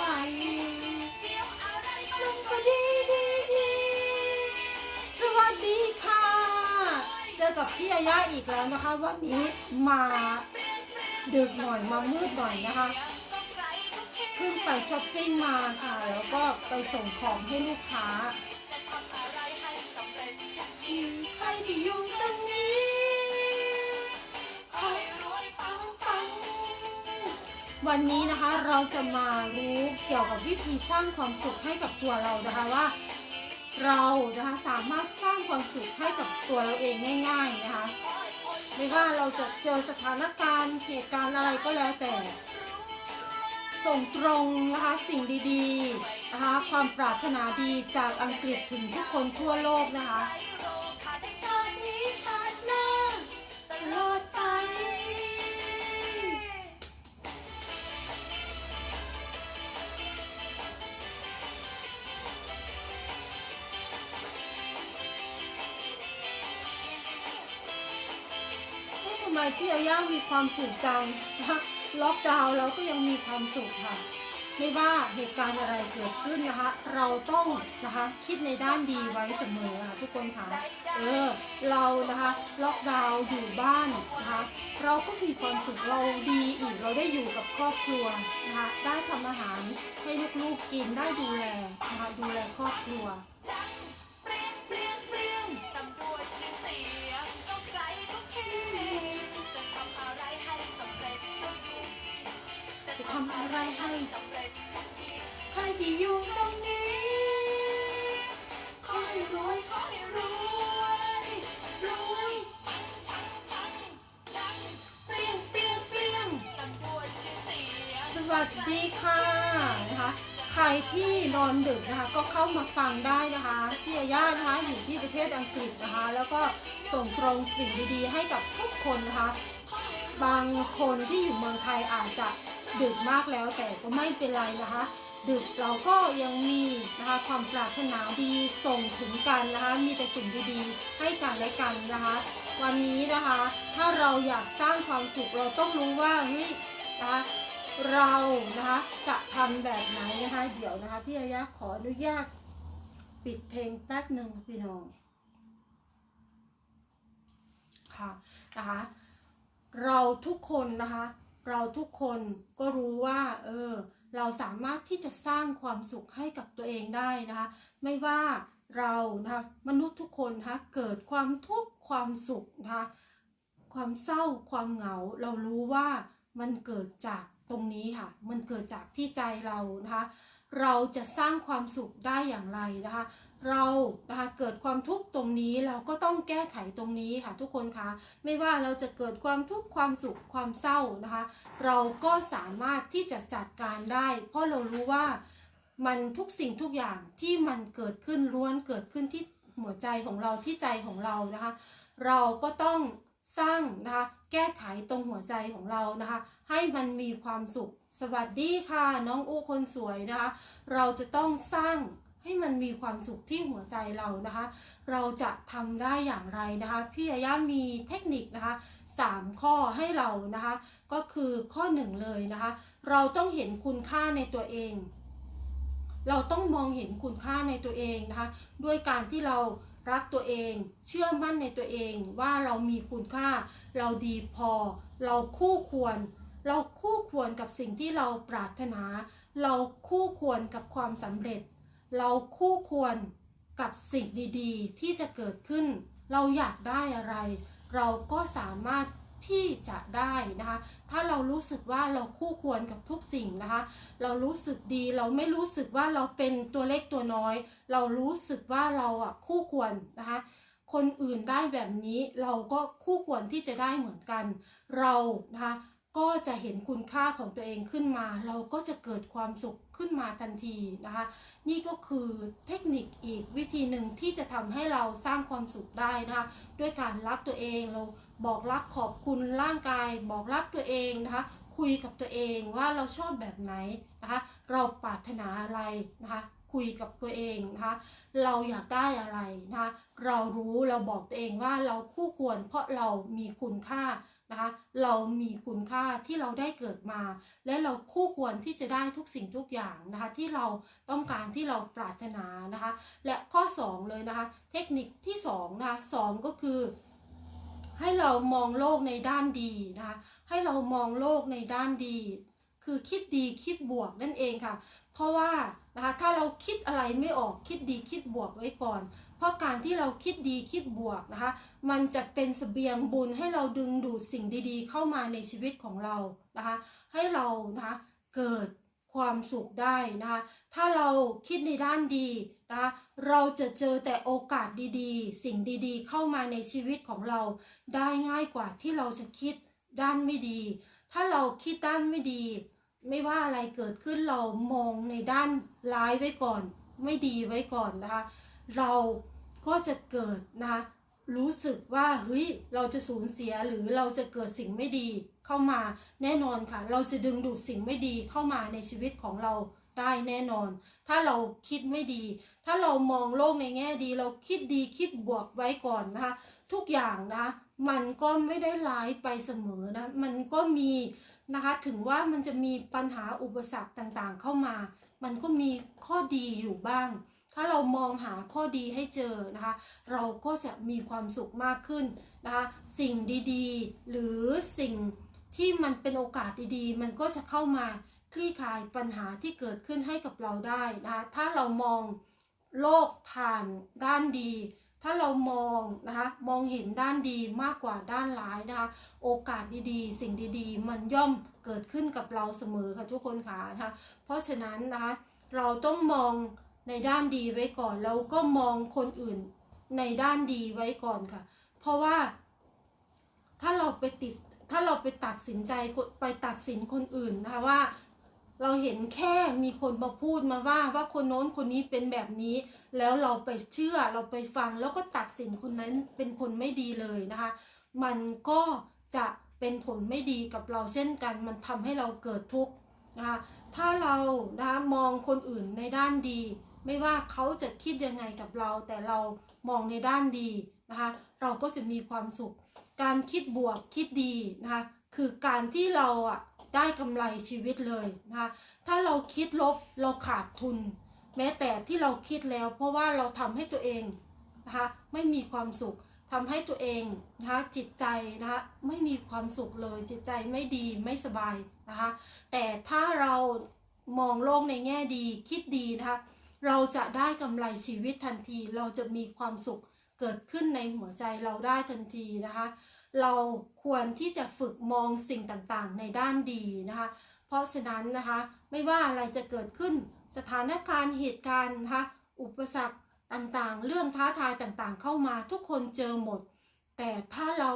ไหวลงก็ดีดีดีสวัสดีค่ะ เจอกับพี่ยาย่าอีกแล้วนะคะวันนี้มาดึกหน่อยมามืดหน่อยนะคะเพิ่งไปช้อปปิ้งมาค่ะ แล้วก็ไปส่งของให้ลูกค้าใครที่ยู่ง วันนี้นะคะเราจะมารู้เกี่ยวกับวิธีสร้างความสุขให้กับตัวเรานะคะว่า เรานะคะสามารถสร้างความสุขให้กับตัวเราเองง่าย ๆนะคะไม่ว่าเราจะเจอสถานการณ์เหตุการณ์อะไรก็แล้วแต่ ส่งตรงนะคะสิ่งดีๆนะคะความปรารถนาดีจากอังกฤษถึงทุกคนทั่วโลกนะคะตลอดไป ไมพี่อาย่ามีความสุขจังนะคะล็อกดาวน์แล้วก็ยังมีความสุขค่ะ ไม่ว่าเหตุการณ์อะไรเกิดขึ้นนะคะ เราต้องนะคะคิดในด้านดีไว้เสมอค่ะทุกคนค่ะเออเรานะคะล็อกดาวน์อยู่บ้านนะคะเราก็มีความสุขเราดีอีกเราได้อยู่กับครอบครัวนะคะได้ทำอาหารให้ลูกๆกินได้ดูแลนะคะดูแลครอบครัว ทำอะไรให้สำเร็จทุกทีใครที่อยู่ตรงนี้ ขอให้รวยขอให้รวยรวยพังพังดังเปรี้ยงเปรี้ยงเปรี้ยงตำรวจชื่อเสียงสวัสดีค่ะนะคะใครที่นอนดึกนะคะก็เข้ามาฟังได้นะคะพี่ยาย่านะคะอยู่ที่ประเทศอังกฤษนะคะ แล้วก็ส่งตรงสิ่งดีๆ ให้กับทุกคนนะคะ บางคนที่อยู่เมืองไทยอาจจะ ดึกมากแล้วแต่ก็ไม่เป็นไรนะคะ ดึกเราก็ยังมีนะคะความปรารถนาดีส่งถึงกันนะคะ มีแต่สิ่งดีๆให้กันและกันนะคะ วันนี้นะคะ ถ้าเราอยากสร้างความสุขเราต้องรู้ว่าเฮ้ยนะคะเรานะคะจะทำแบบไหนนะคะเดี๋ยวนะคะพี่อายะขออนุญาตปิดเพลงแป๊บหนึ่งพี่น้องค่ะนะคะเราทุกคนนะคะ เราทุกคนก็รู้ว่าเออเราสามารถที่จะสร้างความสุขให้กับตัวเองได้นะคะ ไม่ว่าเรานะคะมนุษย์ทุกคนนะคะเกิดความทุกข์ความสุขนะคะความเศร้าความเหงา เรารู้ว่ามันเกิดจากตรงนี้ค่ะ มันเกิดจากที่ใจเรานะคะ เราจะสร้างความสุขได้อย่างไรนะคะ เรานะคะเกิดความทุกข์ตรงนี้เราก็ต้องแก้ไขตรงนี้ค่ะทุกคนคะไม่ว่าเราจะเกิดความทุกข์ความสุขความเศร้านะคะ เราก็สามารถที่จะจัดการได้ เพราะเรารู้ว่ามันทุกสิ่งทุกอย่างที่มันเกิดขึ้นล้วนเกิดขึ้นที่หัวใจของเราที่ใจของเรานะคะ เราก็ต้องสร้างนะคะแก้ไขตรงหัวใจของเรานะคะ ให้มันมีความสุข สวัสดีค่ะ น้องอู้คนสวยนะคะ เราจะต้องสร้าง ให้มันมีความสุขที่หัวใจเรานะคะ เราจะทำได้อย่างไรนะคะ พี่ยาย่ามีเทคนิคนะคะสามข้อให้เรานะคะ ก็คือข้อหนึ่งเลยนะคะ เราต้องเห็นคุณค่าในตัวเอง เราต้องมองเห็นคุณค่าในตัวเองนะคะ ด้วยการที่เรารักตัวเอง เชื่อมั่นในตัวเองว่าเรามีคุณค่า เราดีพอ เราคู่ควร เราคู่ควรกับสิ่งที่เราปรารถนา เราคู่ควรกับความสำเร็จ เราคู่ควรกับสิ่งดีๆ ที่จะเกิดขึ้น เราอยากได้อะไร เราก็สามารถที่จะได้นะคะ ถ้าเรารู้สึกว่าเราคู่ควรกับทุกสิ่งนะคะ เรารู้สึกดีเราไม่รู้สึกว่าเราเป็นตัวเล็กตัวน้อย เรารู้สึกว่าเราอะคู่ควรนะคะ คนอื่นได้แบบนี้เราก็คู่ควรที่จะได้เหมือนกัน เรานะคะก็จะเห็นคุณค่าของตัวเองขึ้นมา เราก็จะเกิดความสุข ขึ้นมาทันทีนะคะ นี่ก็คือเทคนิคอีกวิธีหนึ่งที่จะทำให้เราสร้างความสุขได้นะคะด้วยการรักตัวเองเราบอกรักขอบคุณร่างกาย บอกรักตัวเองนะคะคุยกับตัวเองว่าเราชอบแบบไหนนะคะ เราปรารถนาอะไรนะคะคุยกับตัวเองนะคะเราอยากได้อะไรนะคะเรารู้เราบอกตัวเองว่าเราคู่ควรเพราะเรามีคุณค่า นะคะ เรามีคุณค่าที่เราได้เกิดมา และเราคู่ควรที่จะได้ทุกสิ่งทุกอย่างนะคะ ที่เราต้องการที่เราปรารถนานะคะ และข้อ 2 เลยนะคะ เทคนิคที่2นะคะสองก็คือ ให้เรามองโลกในด้านดีนะคะ ให้เรามองโลกในด้านดี คือคิดดีคิดบวกนั่นเองค่ะ เพราะว่านะคะถ้าเราคิดอะไรไม่ออกคิดดีคิดบวกไว้ก่อน เพราะการที่เราคิดดีคิดบวกนะคะ มันจะเป็นเสบียงบุญให้เราดึงดูดสิ่งดีๆ เข้ามาในชีวิตของเรานะคะ ให้เรานะคะเกิดความสุขได้นะคะ ถ้าเราคิดในด้านดีนะคะ เราจะเจอแต่โอกาสดีๆ สิ่งดีๆ เข้ามาในชีวิตของเราได้ง่ายกว่าที่เราจะคิดด้านไม่ดี ถ้าเราคิดด้านไม่ดี ไม่ว่าอะไรเกิดขึ้นเรามองในด้านร้ายไว้ก่อน ไม่ดีไว้ก่อนนะคะ เราก็จะเกิดนะคะรู้สึกว่าเฮ้ยเราจะสูญเสียหรือเราจะเกิดสิ่งไม่ดีเข้ามาแน่นอนค่ะ เราจะดึงดูดสิ่งไม่ดีเข้ามาในชีวิตของเราได้แน่นอน ถ้าเราคิดไม่ดี ถ้าเรามองโลกในแง่ดี เราคิดดีคิดบวกไว้ก่อนนะคะทุกอย่างนะมันก็ไม่ได้ร้ายไปเสมอนะมันก็มีนะคะถึงว่ามันจะมีปัญหาอุปสรรคต่างๆเข้ามา มันก็มีข้อดีอยู่บ้าง ถ้าเรามองหาข้อดีให้เจอนะคะ เราก็จะมีความสุขมากขึ้นนะคะ สิ่งดีๆ หรือสิ่งที่มันเป็นโอกาสดีๆ มันก็จะเข้ามาคลี่คลายปัญหาที่เกิดขึ้นให้กับเราได้นะคะถ้าเรามองโลกผ่านด้านดี ถ้าเรามองนะคะมองเห็นด้านดีมากกว่าด้านร้ายนะคะโอกาสดีๆ สิ่งดีๆ มันย่อมเกิดขึ้นกับเราเสมอค่ะทุกคนค่ะนะคะเพราะฉะนั้นนะคะเราต้องมอง ในด้านดีไว้ก่อน แล้วก็มองคนอื่นในด้านดีไว้ก่อนค่ะ เพราะว่าถ้าเราไปติดถ้าเราไปตัดสินใจไปตัดสินคนอื่นนะคะว่า เราเห็นแค่มีคนมาพูดมาว่าว่าคนโน้นคนนี้เป็นแบบนี้ แล้วเราไปเชื่อเราไปฟังแล้วก็ตัดสินคนนั้นเป็นคนไม่ดีเลยนะคะ มันก็จะเป็นผลไม่ดีกับเราเช่นกัน มันทำให้เราเกิดทุกข์นะคะถ้าเรานะคะมองคนอื่นในด้านดี ไม่ว่าเขาจะคิดยังไงกับเรา แต่เรามองในด้านดีนะคะ เราก็จะมีความสุข การคิดบวกคิดดีนะคะ คือการที่เราอะได้กำไรชีวิตเลยนะคะ ถ้าเราคิดลบเราขาดทุน แม้แต่ที่เราคิดแล้ว เพราะว่าเราทำให้ตัวเองนะคะไม่มีความสุขทำให้ตัวเองนะคะจิตใจนะคะไม่มีความสุขเลยจิตใจไม่ดีไม่สบายนะคะ แต่ถ้าเรามองโลกในแง่ดีคิดดีนะคะ เราจะได้กำไรชีวิตทันที เราจะมีความสุขเกิดขึ้นในหัวใจเราได้ทันทีนะคะ เราควรที่จะฝึกมองสิ่งต่างๆ ในด้านดีนะคะ เพราะฉะนั้นนะคะไม่ว่าอะไรจะเกิดขึ้นสถานการณ์เหตุการณ์นะคะอุปสรรคต่างๆ เรื่องท้าทายต่างๆ เข้ามาทุกคนเจอหมด แต่ถ้าเรา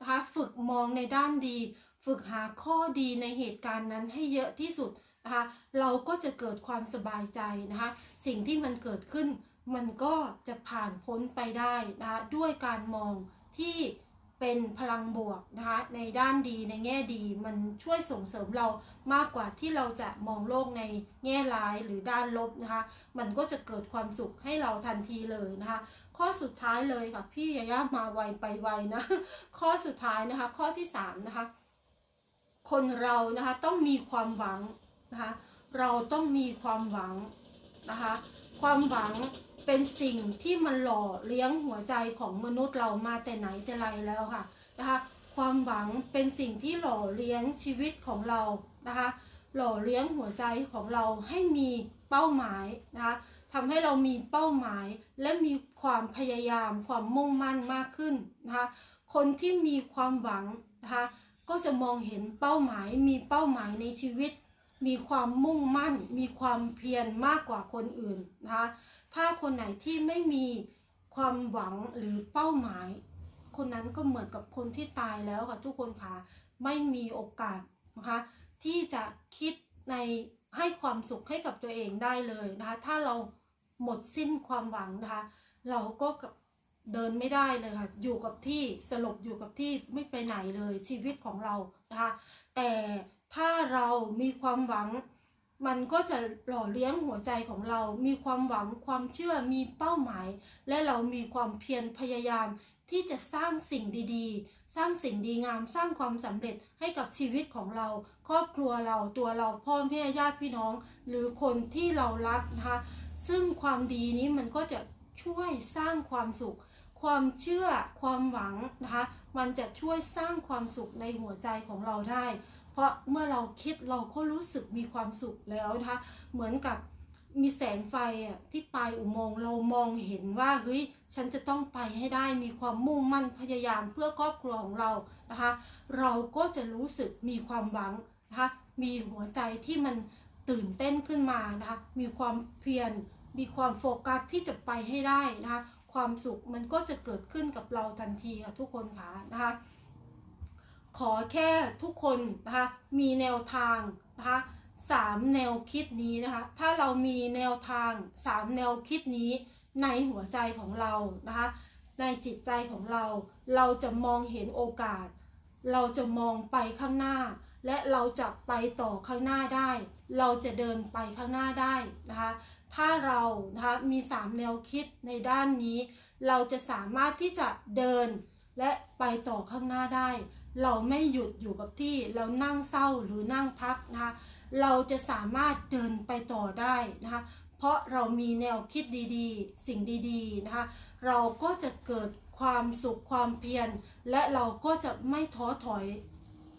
นะคะฝึกมองในด้านดี ฝึกหาข้อดีในเหตุการณ์นั้นให้เยอะที่สุด นะคะเราก็จะเกิดความสบายใจนะคะสิ่งที่มันเกิดขึ้น มันก็จะผ่านพ้นไปได้นะคะด้วยการมองที่เป็นพลังบวกนะคะในด้านดีในแง่ดี มันช่วยส่งเสริมเรามากกว่าที่เราจะมองโลกในแง่ร้ายหรือด้านลบนะคะมันก็จะเกิดความสุขให้เราทันทีเลยนะคะข้อสุดท้ายเลยค่ะพี่ยาย่ามาไวไปไวนะข้อสุดท้ายนะคะข้อที่สามนะคะคนเรานะคะต้องมีความหวัง นะคะเราต้องมีความหวังนะคะความหวังเป็นสิ่งที่มันหล่อเลี้ยงหัวใจของมนุษย์เรามาแต่ไหนแต่ไรแล้วค่ะนะคะความหวังเป็นสิ่งที่หล่อเลี้ยงชีวิตของเรานะคะหล่อเลี้ยงหัวใจของเราให้มีเป้าหมายนะคะทำให้เรามีเป้าหมายและมีความพยายามความมุ่งมั่นมากขึ้นนะคะคนที่มีความหวังนะคะก็จะมองเห็นเป้าหมายมีเป้าหมายในชีวิต มีความมุ่งมั่น มีความเพียรมากกว่าคนอื่นนะคะถ้าคนไหนที่ไม่มีความหวังหรือเป้าหมาย คนนั้นก็เหมือนกับคนที่ตายแล้วค่ะทุกคนค่ะไม่มีโอกาสนะคะที่จะคิดในให้ความสุขให้กับตัวเองได้เลยนะคะถ้าเราหมดสิ้นความหวังนะคะเราก็เดินไม่ได้เลยค่ะอยู่กับที่สลบอยู่กับที่ไม่ไปไหนเลยชีวิตของเรานะคะแต่ ถ้าเรามีความหวัง มันก็จะหล่อเลี้ยงหัวใจของเรา มีความหวังความเชื่อมีเป้าหมาย และเรามีความเพียรพยายามที่จะสร้างสิ่งดีๆ สร้างสิ่งดีงาม สร้างความสำเร็จให้กับชีวิตของเรา ครอบครัวเราตัวเราพ่อแม่ญาติพี่น้อง หรือคนที่เรารักนะคะซึ่งความดีนี้มันก็จะช่วยสร้างความสุข ความเชื่อความหวังนะคะ มันจะช่วยสร้างความสุขในหัวใจของเราได้ เพราะเมื่อเราคิดเราก็รู้สึกมีความสุขแล้วนะคะเหมือนกับมีแสงไฟอะที่ปลายอุโมงค์เรามองเห็นว่าเฮ้ยฉันจะต้องไปให้ได้มีความมุ่งมั่นพยายามเพื่อครอบครัวของเรานะคะเราก็จะรู้สึกมีความหวังนะคะมีหัวใจที่มันตื่นเต้นขึ้นมานะคะมีความเพียรมีความโฟกัสที่จะไปให้ได้นะคะความสุขมันก็จะเกิดขึ้นกับเราทันทีค่ะทุกคนค่ะนะคะ ขอแค่ทุกคนนะคะมีแนวทางนะคะสามแนวคิดนี้นะคะ ถ้าเรามีแนวทางสามแนวคิดนี้ในหัวใจของเรานะคะ ในจิตใจของเรา เราจะมองเห็นโอกาส เราจะมองไปข้างหน้า และเราจะไปต่อข้างหน้าได้ เราจะเดินไปข้างหน้าได้นะคะ ถ้าเรานะคะมีสามแนวคิดในด้านนี้ เราจะสามารถที่จะเดินและไปต่อข้างหน้าได้ เราไม่หยุดอยู่กับที่เรานั่งเศร้าหรือนั่งพักนะคะเราจะสามารถเดินไปต่อได้นะคะเพราะเรามีแนวคิดดีๆ สิ่งดีๆนะคะเราก็จะเกิดความสุขความเพียรและเราก็จะไม่ท้อถอย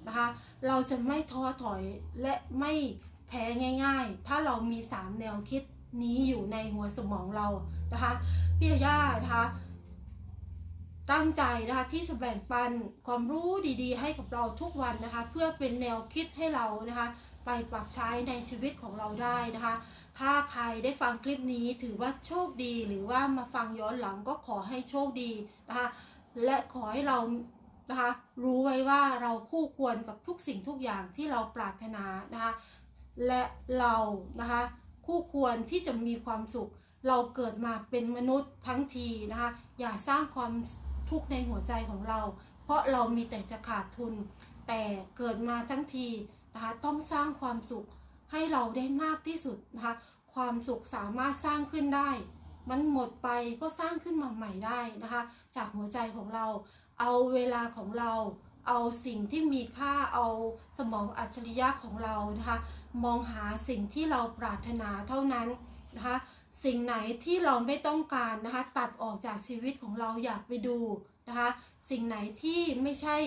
นะคะเราจะไม่ท้อถอยและไม่แพ้ง่าย ๆ ถ้าเรามีสามแนวคิดนี้อยู่ในหัวสมองเรานะคะพี่ย่านะคะ ตั้งใจนะคะที่จะแบ่งปันความรู้ดีๆ ให้กับเราทุกวันนะคะ เพื่อเป็นแนวคิดให้เรานะคะ ไปปรับใช้ในชีวิตของเราได้นะคะ ถ้าใครได้ฟังคลิปนี้ถือว่าโชคดีหรือว่ามาฟังย้อนหลังก็ขอให้โชคดีนะคะ และขอให้เรานะคะรู้ไว้ว่าเราคู่ควรกับทุกสิ่งทุกอย่างที่เราปรารถนานะคะและเรานะคะคู่ควรที่จะมีความสุข เราเกิดมาเป็นมนุษย์ทั้งทีนะคะอย่าสร้างความ ทุกข์ในหัวใจของเรา เพราะเรามีแต่จะขาดทุน แต่เกิดมาทั้งทีนะคะต้องสร้างความสุขให้เราได้มากที่สุดนะคะความสุขสามารถสร้างขึ้นได้ มันหมดไปก็สร้างขึ้นมาใหม่ได้นะคะ จากหัวใจของเรา เอาเวลาของเรา เอาสิ่งที่มีค่าเอาสมองอัจฉริยะของเรานะคะ มองหาสิ่งที่เราปรารถนาเท่านั้นนะคะ สิ่งไหนที่เราไม่ต้องการนะคะ ตัดออกจากชีวิตของเราอยากไปดูนะคะ สิ่งไหนที่ไม่ใช่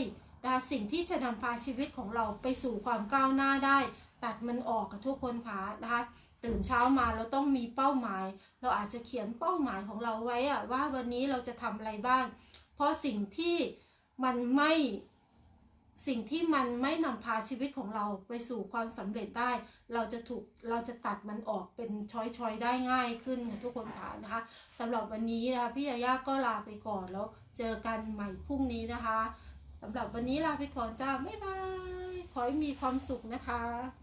นะคะสิ่งที่จะนำพาชีวิตของเราไปสู่ความก้าวหน้าได้ ตัดมันออกกับทุกคนค่ะนะคะตื่นเช้ามาเราต้องมีเป้าหมาย เราอาจจะเขียนเป้าหมายของเราไว้อะว่าวันนี้เราจะทำอะไรบ้าง เพราะสิ่งที่มันไม่ สิ่งที่มันไม่นำพาชีวิตของเราไปสู่ความสำเร็จได้ เราจะถูกเราจะตัดมันออกเป็นช้อยๆได้ง่ายขึ้นทุกคนค่ะนะคะสำหรับวันนี้นะคะพี่ยาย่าก็ลาไปก่อนแล้วเจอกันใหม่พรุ่งนี้นะคะสำหรับวันนี้ลาไปก่อนจ้าบ๊ายบายขอให้มีความสุขนะคะ